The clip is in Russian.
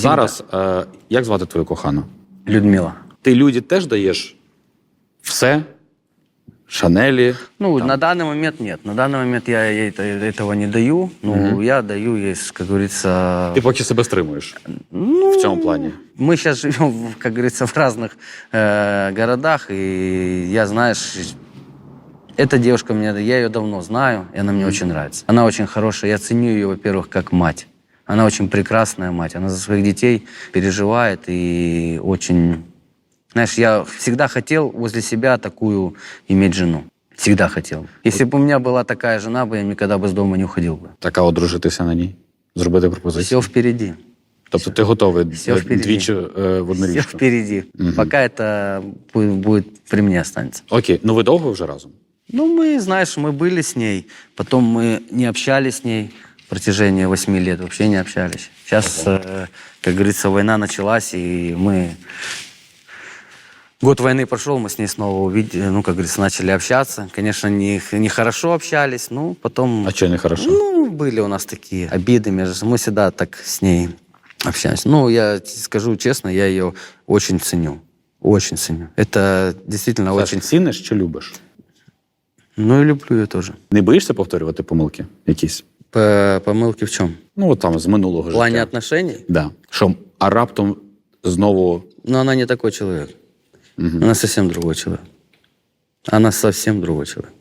Зараз е, як звати твою кохану? Людмила. Ти люди теж даєш все? Шанелі. Ну, на данный момент нет. На данный момент я ей это- этого не даю. Ну, я даю ей, как говорится... Ти поки себе стримуєш ну, в цьому плані. Мы сейчас живем, в, как говорится, в разных э, городах, и я, знаешь, эта девушка мне, я ее давно знаю, и она мне очень нравится. Она очень хорошая, я ценю ее, во-первых, как мать. Она очень прекрасная мать, она за своих детей переживает и очень... Знаешь, я всегда хотел возле себя такую иметь жену. Всегда хотел. Если бы у меня была такая жена, бы я никогда бы с дома не уходил бы. Така одружитися на ній, зробити Все пропозицію. впереди. Тобто ти готовий Всё е, впереді. двічі е, в одну Все річку? впереди. Пока это будет, будет при мне останется. Окей, ну ви довго вже разом? Ну, мы, знаешь, мы были с ней, потом мы не общались с ней в протяжении восьми лет, вообще не общались. Сейчас, э, как говорится, война началась, и мы... Год войны прошел, мы с ней снова увидели, ну, как говорится, начали общаться. Конечно, не, не хорошо общались, ну, потом... А що не хорошо? Ну, были у нас такие обиды между собой. Мы всегда так с ней общаемся. Ну, я тебе скажу честно, я ее очень ценю. Очень ценю. Это действительно Саш, очень... ціниш чи любиш? Ну, и люблю ее тоже. Не боїшся повторювати помилки якісь? Помилки в чому? Ну, от там з минулого життя. В плані отношений? Да. Що, а раптом знову. Ну, вона не такой чоловік. Угу. Вона зовсім другой чоловік. Вона зовсім другой чоловік.